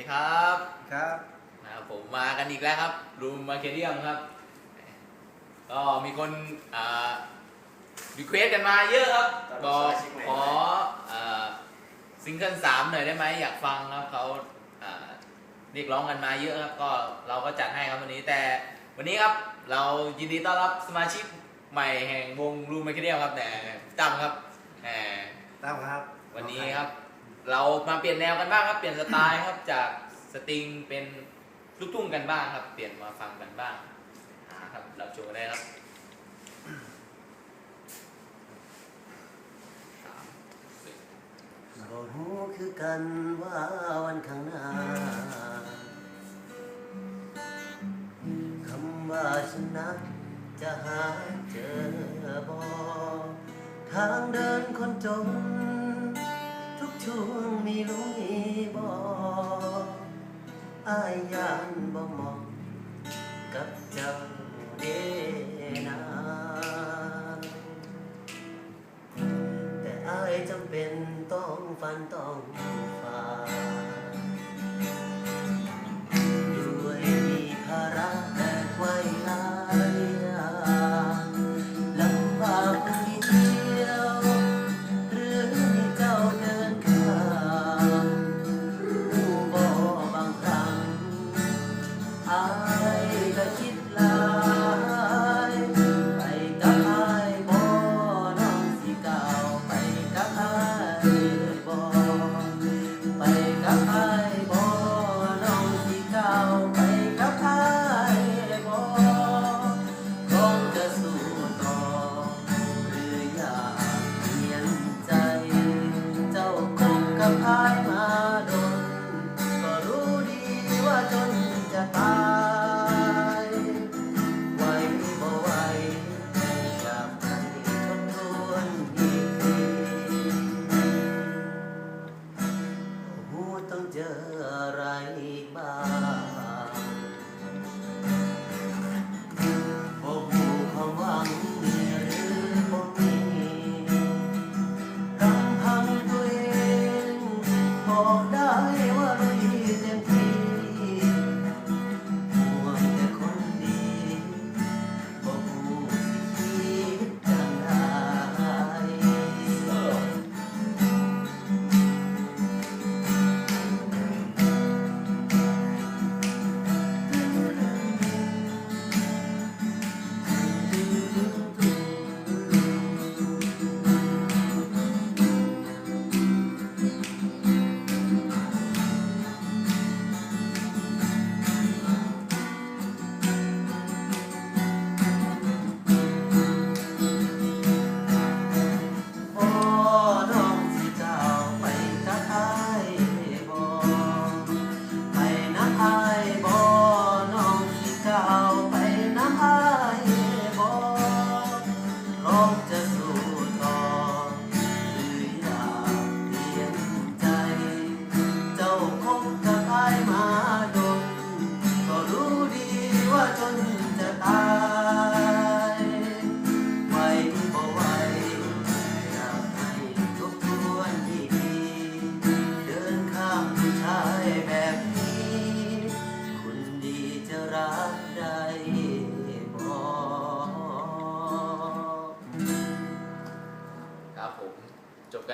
ดีครับครับนะครับผมมากันอีกแล้วครับรูมมาเคเดียมครับ ก็มีคนอ่ารีเควสกันมาเยอะครับบอกขออ่าซิงเกิลสามหน่อยได้ไหมอยากฟังครับเขาอ่าเรียกร้องกันมาเยอะครับก็เราก็จัดให้ครับวันนี้แต่วันนี้ครับเรายินดีต้อนรับสมาชิกใหม่แห่งวงรูมมาเคเดียมครับแต่ตั้มครับแหมตั้มครับ วันนี้ครับ เรามาเปลี่ยนแนวกันบ้างครับ เปลี่ยนสไตล์ครับ จากสตริงเป็นลูกทุ่งกันบ้างครับ เปลี่ยนมาฟังกันบ้างอ่าครับ เรับชมกันได้ครับสามสี่บ่รู้คือกันว่าวันข้างหน้าคำว่าฉันนักจะหาเจอบ่ทางเดินคนจน ทุกช่วงมีลุยบ่อายยานบ่เหมองกับเจ้าเดนาแต่อายจำเป็นต้องฟันต้อง คิ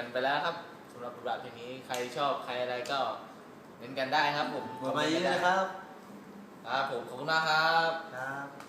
กันไปแล้วครับสำหรับบทบาทเพลงนี้ใครชอบใครอะไรก็เม้นกันได้ครับผมกดมาเยอะนะครับ ครับผมขอบคุณมากครับ ครับ